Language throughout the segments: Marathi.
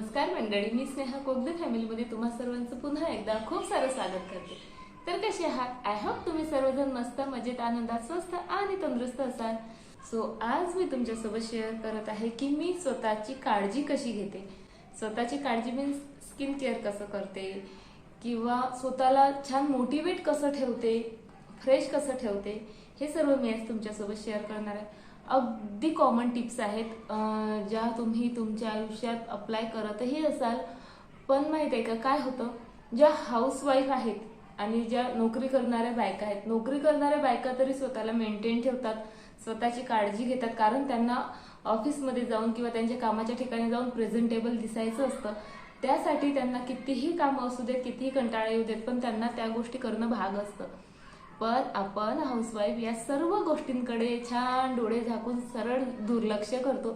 नमस्कार मंडळी. मी स्नेहा कोगदे फॅमिलीमध्ये तुम्हा सर्वांचं पुन्हा एकदा खूप सारं स्वागत करते. तर कसे आहात? आय होप तुम्ही सर्वजण मस्त मजेत आनंदात स्वस्त आणि तंदुरुस्त असाल. सो आज मी तुमच्यासोबत शेअर करत आहे की मी स्वतःची काळजी कशी घेते. स्वतःची काळजी मीन्स स्किन केअर कसं करते? किंवा स्वतःला छान मोटिवेट कसं ठेवते? फ्रेश कसं ठेवते? हे सर्व मी आज तुमच्यासोबत शेअर करणार आहे. अगदी कॉमन टिप्स आहेत ज्या तुम्ही तुमच्या आयुष्यात अप्लाय करतही असाल. पण माहीत आहे का काय होतं? ज्या हाऊसवाईफ आहेत आणि ज्या नोकरी करणाऱ्या बायका आहेत नोकरी करणाऱ्या बायका तरी स्वतःला मेंटेन ठेवतात स्वतःची काळजी घेतात. कारण त्यांना ऑफिसमध्ये जाऊन किंवा त्यांच्या कामाच्या ठिकाणी जाऊन प्रेझेंटेबल दिसायचं असतं. त्यासाठी त्यांना कितीही कामं असू देत कितीही कंटाळा येऊ देत पण त्यांना त्या गोष्टी करणं भाग असतं. पण आपण हाऊसवाईफ या सर्व गोष्टींकडे छान डोळे झाकून सरळ दुर्लक्ष करतो.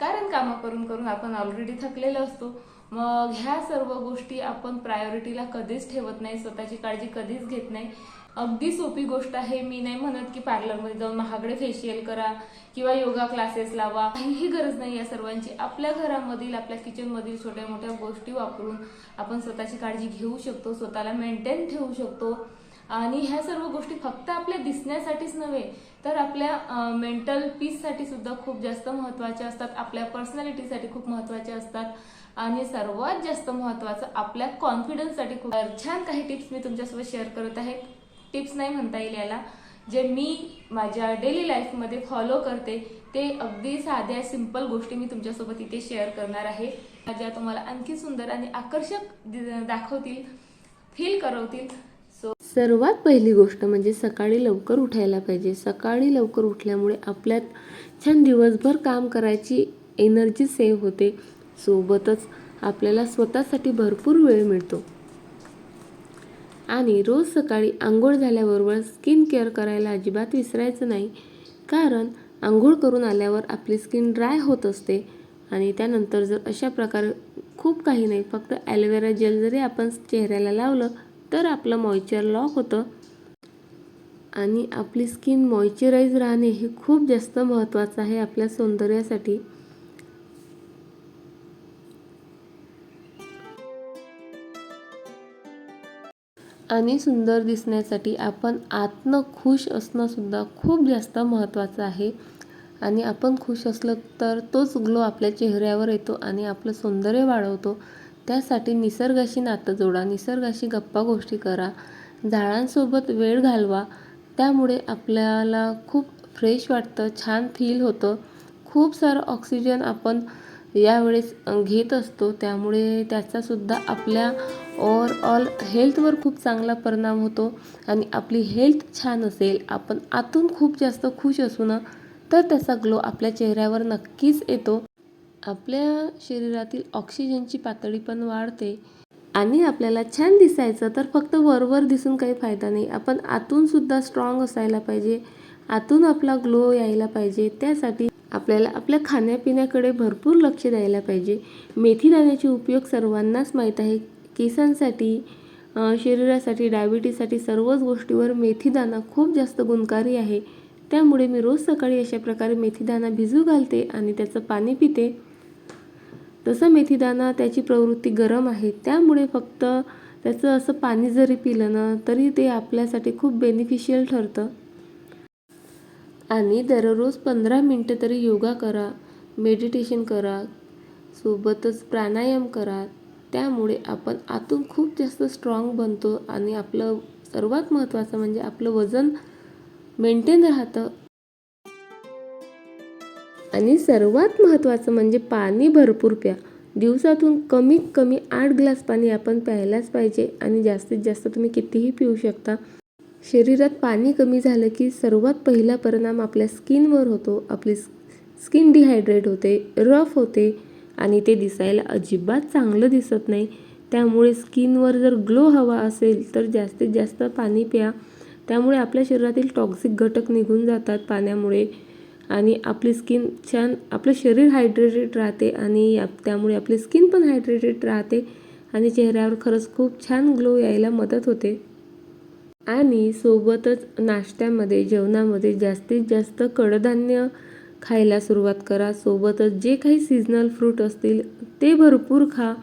कारण कामं करून करून आपण ऑलरेडी थकलेलो असतो. मग ह्या सर्व गोष्टी आपण प्रायोरिटीला कधीच ठेवत नाही स्वतःची काळजी कधीच घेत नाही. अगदी सोपी गोष्ट आहे मी नाही म्हणत की पार्लरमध्ये जाऊन महागडे फेशियल करा किंवा योगा क्लासेस लावा. काहीही गरज नाही या सर्वांची. आपल्या घरामधील आपल्या किचनमधील छोट्या मोठ्या गोष्टी वापरून आपण स्वतःची काळजी घेऊ शकतो स्वतःला मेंटेन ठेवू शकतो. आणि ह्या सर्व गोष्टी फक्त आपल्या दिसण्यासाठीच नव्हे तर आपल्या मेंटल पीससाठी सुद्धा खूप जास्त महत्त्वाच्या असतात आपल्या पर्सनॅलिटीसाठी खूप महत्त्वाच्या असतात. आणि सर्वात जास्त महत्त्वाचं आपल्या कॉन्फिडन्ससाठी खूप छान काही टिप्स मी तुमच्यासोबत शेअर करत आहे. टिप्स नाही म्हणता येईल याला. जे मी माझ्या डेली लाईफमध्ये फॉलो करते ते अगदी साध्या सिंपल गोष्टी मी तुमच्यासोबत इथे शेअर करणार आहे. ज्या तुम्हाला आणखी सुंदर आणि आकर्षक दि- दाखवतील फील करवतील. सर्वात पहिली गोष्ट म्हणजे सकाळी लवकर उठायला पाहिजे. सकाळी लवकर उठल्यामुळे आपल्यात छान दिवसभर काम करायची एनर्जी सेव्ह होते. सोबतच आपल्याला स्वतःसाठी भरपूर वेळ मिळतो. आणि रोज सकाळी आंघोळ झाल्याबरोबर स्किन केअर करायला अजिबात विसरायचं नाही. कारण आंघोळ करून आल्यावर आपली स्किन ड्राय होत असते. आणि त्यानंतर जर अशा प्रकारे खूप काही नाही फक्त ॲलोवेरा जेल जरी आपण चेहऱ्याला लावलं तर आपलं मॉइश्चर लॉक होतं. आणि आपली स्किन मॉइश्चराईज राहणे हे खूप जास्त महत्त्वाचं आहे आपल्या सौंदर्यासाठी. आणि सुंदर दिसण्यासाठी आपण आतनं खुश असणं सुद्धा खूप जास्त महत्त्वाचं आहे. आणि आपण खुश असलं तर तोच ग्लो आपल्या चेहऱ्यावर येतो आणि आपलं सौंदर्य वाढवतो. त्यासाठी निसर्गाशी नातं जोडा निसर्गाशी गप्पा गोष्टी करा झाडांसोबत वेळ घालवा. त्यामुळे आपल्याला खूप फ्रेश वाटतं छान फील होतं. खूप सारं ऑक्सिजन आपण यावेळेस घेत असतो. त्यामुळे त्याचासुद्धा आपल्या ओवरऑल हेल्थवर खूप चांगला परिणाम होतो. आणि आपली हेल्थ छान असेल आपण आतून खूप जास्त खुश असू ना तर त्याचा ग्लो आपल्या चेहऱ्यावर नक्कीच येतो. आपल्या शरीरातील ऑक्सिजनची पातळी पण वाढते आणि आपल्याला छान दिसायचं तर फक्त वरवर दिसून काही फायदा नाही. आपण आतूनसुद्धा स्ट्रॉंग असायला पाहिजे आतून आपला ग्लो यायला पाहिजे त्यासाठी आपल्याला आपल्या खाण्यापिण्याकडे भरपूर लक्ष द्यायला पाहिजे. मेथी दाण्याचे उपयोग सर्वांनाच माहीत आहे. केसांसाठी शरीरासाठी डायबिटीजसाठी सर्वच गोष्टीवर मेथीदाणा खूप जास्त गुणकारी आहे. त्यामुळे मी रोज सकाळी अशा प्रकारे मेथीदाना भिजू घालते आणि त्याचं पाणी पिते. तसं मेथीदाना त्याची प्रवृत्ती गरम आहे. त्यामुळे फक्त त्याचं असं पाणी जरी पिलं ना तरी ते आपल्यासाठी खूप बेनिफिशियल ठरतं. आणि दररोज पंधरा मिनटं तरी योगा करा मेडिटेशन करा सोबतच प्राणायाम करा. त्यामुळे आपण आतून खूप जास्त स्ट्रॉंग बनतो आणि आपलं सर्वात महत्त्वाचं म्हणजे आपलं वजन मेंटेन राहतं. आणि सर्वात महत्त्वाचं म्हणजे पाणी भरपूर प्या. दिवसातून कमीत कमी आठ ग्लास पाणी आपण प्यायलाच पाहिजे आणि जास्तीत जास्त तुम्ही कितीही पिऊ शकता. शरीरात पाणी कमी झालं की सर्वात पहिला परिणाम आपल्या स्किनवर होतो. आपली स्किन डिहायड्रेट होते रफ होते आणि ते दिसायला अजिबात चांगलं दिसत नाही. त्यामुळे स्किनवर जर ग्लो हवा असेल तर जास्तीत जास्त पाणी प्या. त्यामुळे आपल्या शरीरातील टॉक्सिक घटक निघून जातात. पाण्यामुळे आणि आपली स्किन छान आपलं शरीर हायड्रेटेड राहते आणि आप- त्यामुळे आपली स्किन पण हायड्रेटेड राहते आणि चेहऱ्यावर खरंच खूप छान ग्लो यायला मदत होते. आणि सोबतच नाश्त्यामध्ये जेवणामध्ये जास्तीत जास्त कडधान्य खायला सुरुवात करा. सोबतच जे काही सीझनल फ्रूट असतील ते भरपूर खा.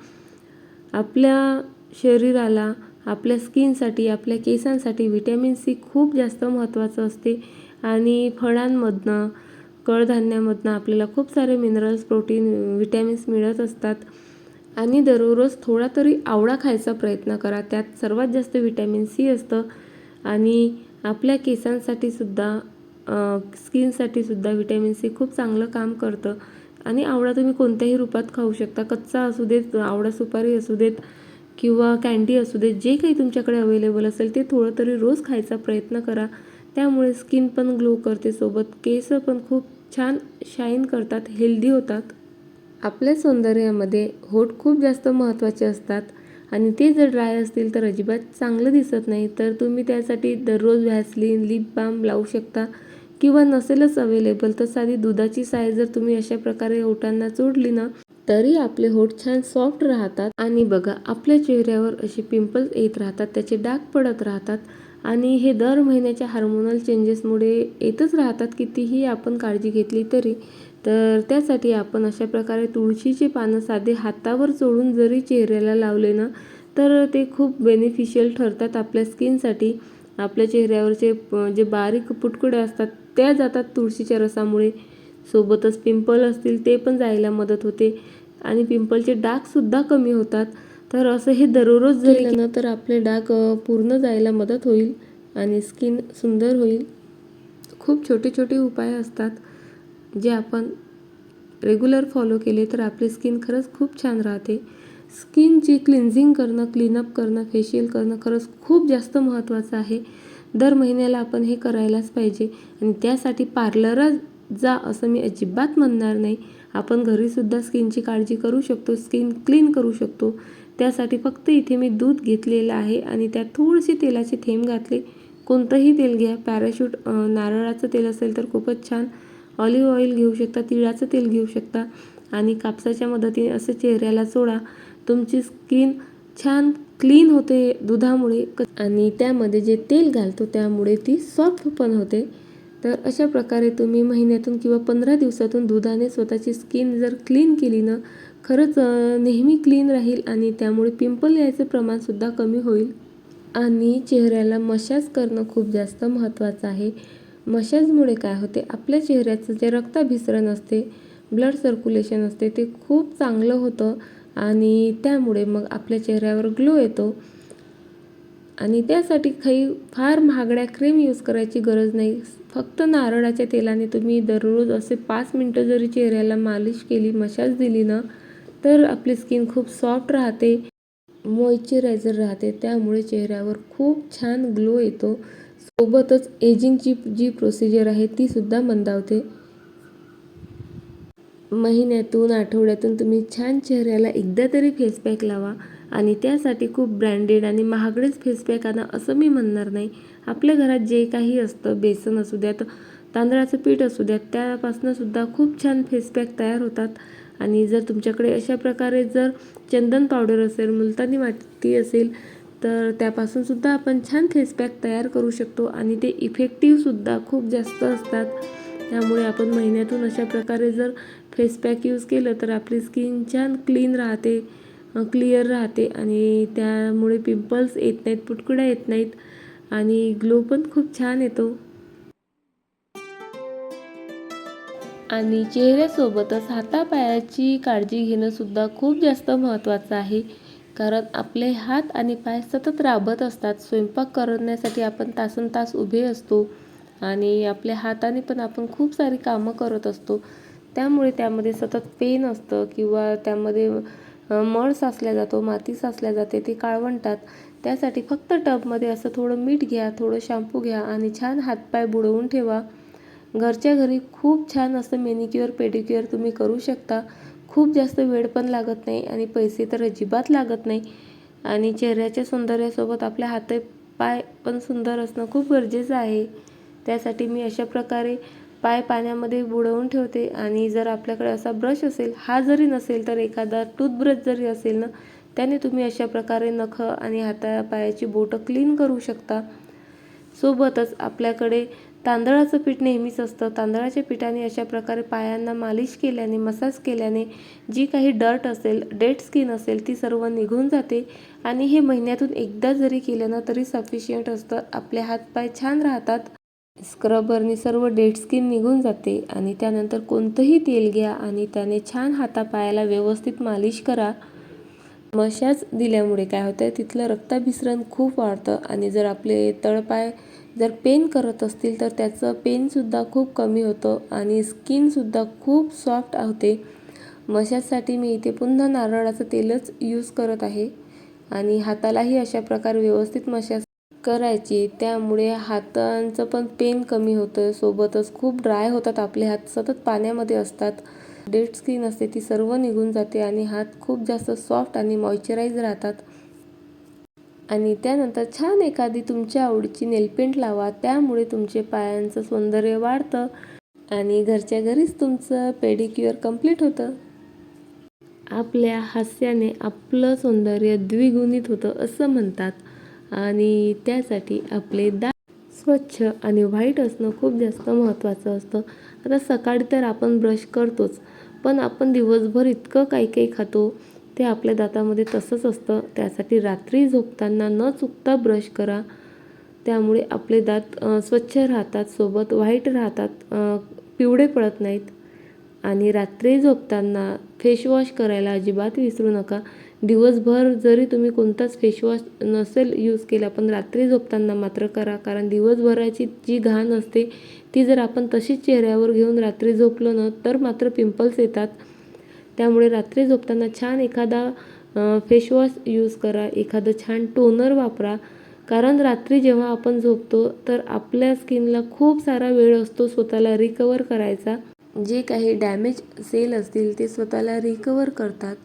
आपल्या शरीराला आपल्या स्किनसाठी आपल्या केसांसाठी व्हिटॅमिन सी खूप जास्त महत्त्वाचं असते. आणि फळांमधनं कडधान्यामधनं आपल्याला खूप सारे मिनरल्स प्रोटीन विटॅमिन्स मिळत असतात. आणि दररोज थोडा तरी आवळा खायचा प्रयत्न करा. त्यात सर्वात जास्त विटॅमिन सी असतं. आणि आपल्या केसांसाठी सुद्धा स्किनसाठी सुद्धा विटॅमिन सी खूप चांगलं काम करतं. आणि आवळा तुम्ही कोणत्याही रूपात खाऊ शकता. कच्चा असू देत आवळा सुपारी असू देत किंवा कँडी असू देत जे काही तुमच्याकडे अवेलेबल असेल ते थोडं तरी रोज खायचा प्रयत्न करा. त्यामुळे स्किन पण ग्लो करते. सोबत केस पण खूप छान शाईन करतात हेल्दी होतात. आपल्या सौंदर्यामध्ये होठ खूप जास्त महत्त्वाचे असतात आणि ते जर ड्राय असतील तर अजिबात चांगलं दिसत नाही तर तुम्ही त्यासाठी दररोज व्हॅसलीन लिप बाम लावू शकता किंवा नसेलच अवेलेबल तर साधी दुधाची साय जर तुम्ही अशा प्रकारे ओठांना चोडली ना तरी आपले होठ छान सॉफ्ट राहतात आणि बघा आपल्या चेहऱ्यावर असे पिंपल्स येत राहतात त्याचे डाग पडत राहतात आणि हे दर महिन्याच्या हार्मोनल चेंजेसमुळे येतच राहतात कितीही आपण काळजी घेतली तरी. तर त्यासाठी आपण अशा प्रकारे तुळशीचे पानं साधे हातावर चोळून जरी चेहऱ्याला लावले ना तर ते खूप बेनिफिशियल ठरतात आपल्या स्किनसाठी. आपल्या चेहऱ्यावरचे जे बारीक पुटकुडे असतात त्या जातात तुळशीच्या रसामुळे. सोबतच पिंपल असतील ते पण जायला मदत होते. आणि पिंपलचे डागसुद्धा कमी होतात. तर असं हे दररोज जरी केलं ना तर आपले डाग पूर्ण जायला मदत होईल आणि स्किन सुंदर होईल. खूप छोटे छोटे उपाय असतात जे आपण रेग्युलर फॉलो केले तर आपली स्किन खरंच खूप छान राहते. स्किनची क्लिन्झिंग करणं क्लीनअप करणं फेशियल करणं खरंच खूप जास्त महत्त्वाचं आहे. दर महिन्याला आपण हे करायलाच पाहिजे आणि त्यासाठी पार्लरच जा असं मी अजिबात म्हणणार नाही. आपण घरीसुद्धा स्किनची काळजी करू शकतो स्किन क्लीन करू शकतो. त्यासाठी फक्त इथे मी दूध घेतलेलं आहे आणि त्यात थोडीशी तेलाचे थेंब घातले. कोणतंही तेल घ्या. पॅराशूट नारळाचं तेल असेल तर खूपच छान. ऑलिव्ह ऑइल घेऊ शकता तिळाचं तेल घेऊ शकता आणि कापसाच्या मदतीने असं चेहऱ्याला चोळा तुमची स्किन छान क्लीन होते दुधामुळे. क- आणि त्यामध्ये जे तेल घालतो त्यामुळे ती सॉफ्ट पण होते. तर अशा प्रकारे तुम्ही महिन्यातून किंवा पंधरा दिवसातून दुधाने स्वतःची स्किन जर क्लीन केली ना खरंच नेहमी क्लीन राहील आणि त्यामुळे पिंपल यायचं प्रमाणसुद्धा कमी होईल. आणि चेहऱ्याला मशाज करणं खूप जास्त महत्त्वाचं आहे. मशाजमुळे काय होते? आपल्या चेहऱ्याचं जे रक्ताभिसरण असते ब्लड सर्क्युलेशन असते ते खूप चांगलं होतं आणि त्यामुळे मग आपल्या चेहऱ्यावर ग्लो येतो. आणि त्यासाठी काही फार महागड्या क्रीम यूज करायची गरज नाही. फक्त नारळाच्या तेलाने तुम्ही दररोज असे पाच मिनटं जरी चेहऱ्याला मालिश केली मशाज दिली ना तर आपली स्किन खूप सॉफ्ट राहते मॉइश्चरायझर राहते त्यामुळे चेहऱ्यावर खूप छान ग्लो येतो. सोबतच एजिंगची जी प्रोसिजर आहे ती सुद्धा मंदावते. महिन्यातून आठवड्यातून तुम्ही छान चेहऱ्याला एकदा तरी फेस पॅक लावा आणि त्यासाठी खूप ब्रँडेड आणि महागडेच फेस पॅक आणा असं मी म्हणणार नाही. आपल्या घरात जे काही असतं बेसन असू द्यात तांदळाचं पीठ असू द्यात त्यापासून सुद्धा खूप छान फेस पॅक तयार होतात. आणि जर तुमच्याकडे अशा प्रकारे जर चंदन पावडर असेल मुलतानी माती असेल तर त्यापासून सुद्धा आपण छान फेस पॅक तयार करू शकतो आणि ते इफेक्टिव्हसुद्धा खूप जास्त असतात. त्यामुळे आपण महिन्यातून अशा प्रकारे जर फेस पॅक यूज केलं तर आपली स्किन छान क्लीन राहते क्लिअर राहते आणि त्यामुळे पिंपल्स येत नाहीत पुटकुड्या येत नाहीत आणि ग्लो पण खूप छान येतो. आणि चेहऱ्यासोबतच हातापायाची काळजी घेणं सुद्धा खूप जास्त महत्त्वाचं आहे. कारण आपले हात आणि पाय सतत राबत असतात. स्वयंपाक करण्यासाठी आपण तासन तास उभे असतो आणि आपल्या हाताने पण आपण खूप सारी कामं करत असतो. त्यामुळे त्यामध्ये सतत पेन असतं किंवा त्यामध्ये मळ साचल्या जातो माती साचल्या जाते ते काळवंटात. त्यासाठी फक्त टबमध्ये असं थोडं मीठ घ्या थोडं शॅम्पू घ्या आणि छान हातपाय बुडवून ठेवा. घरच्या घरी खूप छान असं मेनिक्युअर पेडिक्युअर तुम्ही करू शकता. खूप जास्त वेळ पण लागत नाही आणि पैसे तर अजिबात लागत नाही. आणि चेहऱ्याच्या सौंदर्यासोबत आपल्या हात पाय पण सुंदर असणं खूप गरजेचं आहे. त्यासाठी मी अशा प्रकारे पाय पाण्यामध्ये बुडवून ठेवते आणि जर आपल्याकडे असा ब्रश असेल हा जरी नसेल तर एखादा टूथब्रश जरी असेल ना त्याने तुम्ही अशा प्रकारे नखं आणि हातापायाची बोटं क्लीन करू शकता. सोबतच आपल्याकडे तांदळाचं पीठ नेहमीच असतं. तांदळाच्या पिठाने अशा प्रकारे पायांना मालिश केल्याने मसाज केल्याने जी काही डर्ट असेल डेड स्किन असेल ती सर्व निघून जाते आणि हे महिन्यातून एकदा जरी केलं ना तरी सफिशियंट असतं. आपले हातपाय छान राहतात. स्क्रबरने सर्व डेड स्किन निघून जाते आणि त्यानंतर कोणतंही तेल घ्या आणि त्याने छान हातापायाला व्यवस्थित मालिश करा. मशाज दिल्यामुळे काय होतं तिथलं रक्ताभिसरण खूप वाढतं आणि जर आपले तळपाय जर पेन करत असतील तर त्याचं पेनसुद्धा खूप कमी होतं आणि स्किनसुद्धा खूप सॉफ्ट होते. मशाजसाठी मी इथे पुन्हा नारळाचं तेलच यूज करत आहे आणि हातालाही अशा प्रकारे व्यवस्थित मशाज करायची. त्यामुळे हातांचं पण पेन कमी होतं. सोबतच खूप ड्राय होतात आपले हात. सतत पाण्यामध्ये असतात. डेड स्किन असते ती सर्व निघून जाते आणि हात खूप जास्त सॉफ्ट आणि मॉइश्चराईज राहतात. आणि त्यानंतर छान एखादी तुमच्या आवडीची नेलपेंट लावा. त्यामुळे तुमचे पायांचं सौंदर्य वाढतं आणि घरच्या घरीच तुमचं पेडिक्युअर कंप्लीट होतं. आपल्या हास्याने आपलं सौंदर्य द्विगुणित होतं असं म्हणतात. आणि त्यासाठी आपले दात स्वच्छ आणि व्हाईट असणं खूप जास्त महत्त्वाचं असतं. आता सकाळी तर आपण ब्रश करतोच पण आपण दिवसभर इतकं काही काही खातो. ते आपल्या दातामध्ये तसंच असतं. त्यासाठी रात्री झोपताना न चुकता ब्रश करा. त्यामुळे आपले दात स्वच्छ राहतात सोबत व्हाईट राहतात पिवळे पडत नाहीत. आणि रात्री झोपताना फेसवॉश करायला अजिबात विसरू नका. दिवसभर जरी तुम्ही कोणताच फेसवॉश नसेल यूज केला पण रात्री झोपताना मात्र करा. कारण दिवसभराची जी घाण असते ती जर आपण तशीच चेहऱ्यावर घेऊन रात्री झोपलो ना तर मात्र पिंपल्स येतात. त्यामुळे रात्री झोपताना छान एखादा फेशवॉश यूज करा एखादं छान टोनर वापरा. कारण रात्री जेव्हा आपण झोपतो तर आपल्या स्किनला खूप सारा वेळ असतो स्वतःला रिकवर करायचा. जे काही डॅमेज सेल असतील ते स्वतःला रिकवर करतात.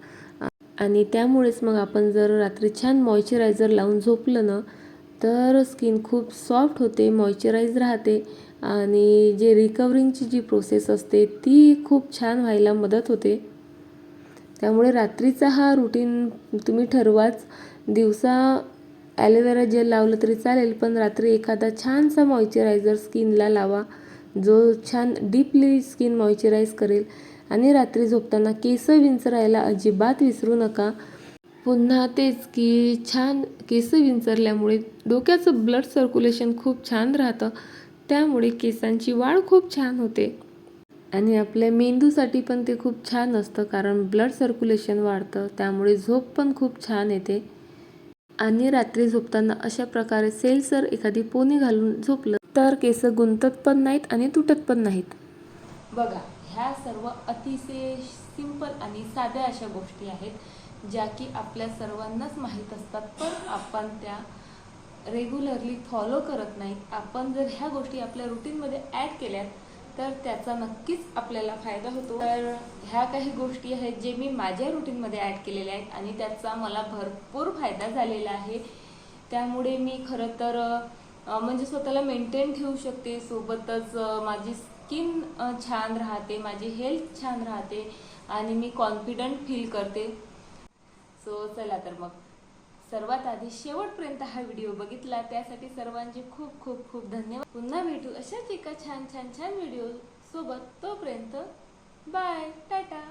आणि त्यामुळेच मग आपण जर रात्री छान मॉइश्चरायझर लावून झोपलं ना तर स्किन खूप सॉफ्ट होते मॉइश्चराईज राहते. आणि जे रिकवरिंगची जी प्रोसेस असते ती खूप छान व्हायला मदत होते. त्यामुळे रात्रीचा हा रुटीन तुम्ही ठरवाच. दिवसा ॲलोवेरा जेल लावलं तरी चालेल पण रात्री एखादा छानसा मॉइश्चरायझर स्किनला लावा. जो छान डीपली स्किन मॉइश्चराईज करेल. आणि रात्री झोपताना केस विंचरायला अजिबात विसरू नका. पुन्हा तेच की छान केस विंचरल्यामुळे डोक्याचं ब्लड सर्क्युलेशन खूप छान राहतं. त्यामुळे केसांची वाढ खूप छान होते. आणि आपल्या मेंदूसाठी पण ते खूप छान असतं कारण ब्लड सर्क्युलेशन वाढतं त्यामुळे झोप पण खूप छान येते. आणि रात्री झोपताना अशा प्रकारे सेलसर एखादी पोनी घालून झोपलं तर केस गुंतत पण नाहीत आणि तुटत पण नाहीत. बघा ह्या सर्व अतिशय सिंपल आणि साध्या अशा गोष्टी आहेत ज्या की आपल्या सर्वांनाच माहीत असतात पण आपण त्या रेग्युलरली फॉलो करत नाहीत. आपण जर ह्या गोष्टी आपल्या रुटीनमध्ये ॲड केल्यात तर त्याचा नक्कीच आपल्याला फायदा होतो. तर ह्या काही गोष्टी आहेत जे मी माझ्या रुटीनमध्ये ॲड केलेल्या आहेत आणि त्याचा मला भरपूर फायदा झालेला आहे. त्यामुळे मी खरं तर म्हणजे स्वतःला मेंटेन ठेवू शकते. सोबतच माझी स्किन छान राहते माझी हेल्थ छान राहते आणि मी कॉन्फिडंट फील करते. सो चला तर मग. सर्वात आधी शेवटपर्यंत हा व्हिडिओ बघितला. त्यासाठी सर्वांचे खूप खूप खूप धन्यवाद. पुन्हा भेटू अशाच एका छान छान छान व्हिडिओ सोबत. तोपर्यंत बाय टाटा.